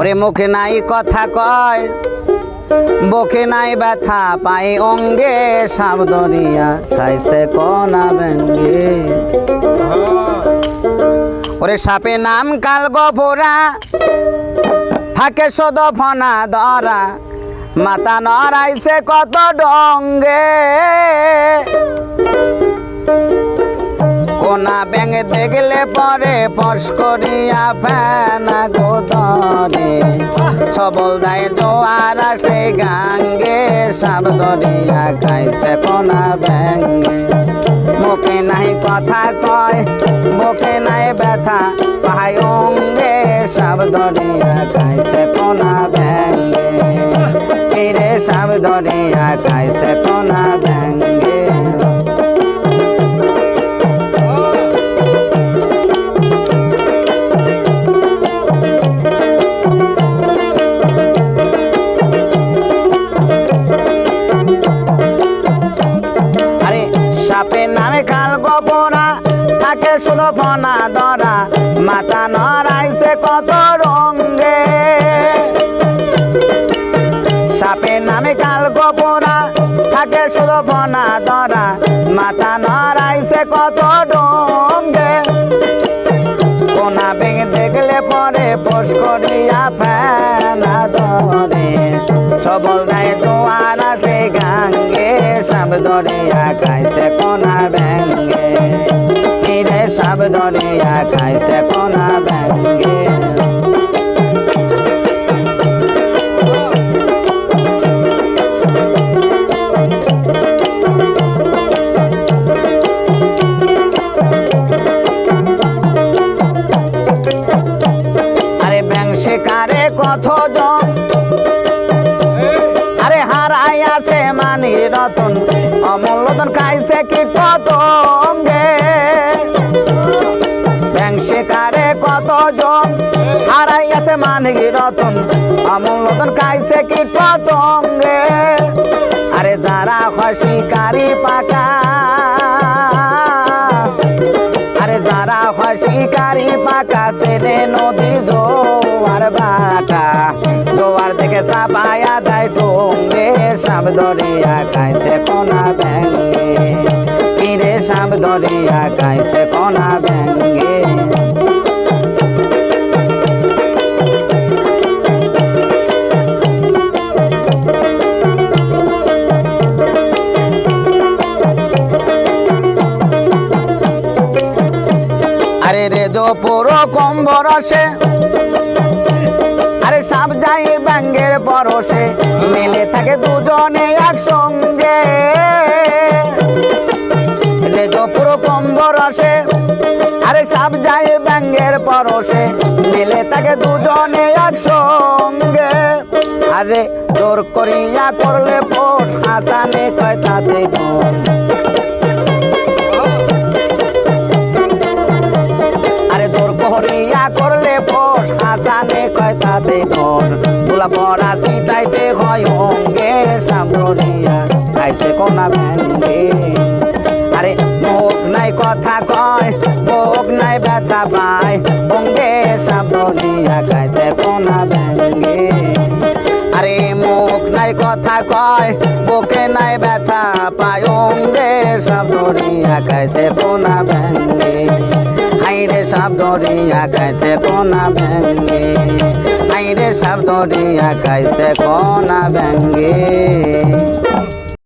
ওরে মুখে নাই কথা কয়, বুকে নাই ব্যথা পাই অঙ্গে সাবদরিয়া খাইছে কনা ব্যঙ্গে। ওরে সাপে নাম কাল গফোরা থাকে সদ ফনা ধরা মাথা নড়াইছে কত ডঙ্গে। কোনা ব্যাঙে দেখলে পরে ফস করিয়া ফেনা গোদরে সবল দায় জোয়ার আসে গাঙ্গে, সাপ ধরিয়া খাইছে কোনা ব্যাঙ্গে মুখে নাই কথা কয়, মুখে নাই ব্যথা পাই অঙ্গে সাপ ধরিয়া খাইছে কোনা শুধু ফনা ধরা, মাথা নড়াইছে কত রঙ্গে সাপের নামে কাল গোপরা থাকে শুধু ফনা ধরা, মাথা নড়াইছে কত ডঙ্গে কোনা ভেঙে দেখলে পরে পোষ করিয়া ফেনা ধরে। সবল দেয় তোমার আছে গাঙ্গে, সাপ ধরিয়া খাইছে কোনা ধরিয়া খাইছে কোনা ব্যাঙ্গে শিকারে কত জন আরে হারাই আছে মানি রতন। অমূল্য রতন খাইছে কি কত? জন হারাই আছে মানি রতন। অমূল্য রতন খাইছে কি পতঙ্গে? আরে যারা হয় শিকারি পাকা। আরে যারা হয় শিকারি পাকা সেরে নদীর জোয়ার বাটা জোয়ার থেকে চাপায়া দেয় টঙ্গে সাপ ধরিয়া খাইছে কোনা ব্যাঙ্গে কিরে সাপ ধরিয়া খাইছে কোনা ব্যাঙ্গে আরে রে জো পুরো কম্বর আসে। আরে সাপ যাই ব্যাঙ্গের পরশে, মেলে থাকে দুজনে একসঙ্গে। আরে সাপ যাই ব্যাঙ্গের পরশে, মেলে থাকে দুজনে একসঙ্গে। আরে করিয়া করলে পোট হাসানে করিয়া করলে ফোস হাসানে কয় তাতে কোন তোলা পড়া সিটাইতে হয় অঙ্গে সামরিয়া খাইছে কোনা ব্যাঙ্গে আরে, মুখ নাই কথা কয়, মুখ নাই ব্যথা পায়। অঙ্গে সামরিয়া খাইছে কোনা ব্যাঙ্গে আরে, মুখ নাই কথা কয়, বুকে নাই ব্যথা পায়। অঙ্গে সামরিয়া খাইছে কোনা ব্যাঙ্গে হাইরে সাপ দরিয়া খাইছে কোনা ভেঙ্গে আইরে সাপ দরিয়া খাইছে কোনা ব্যাঙ্গে?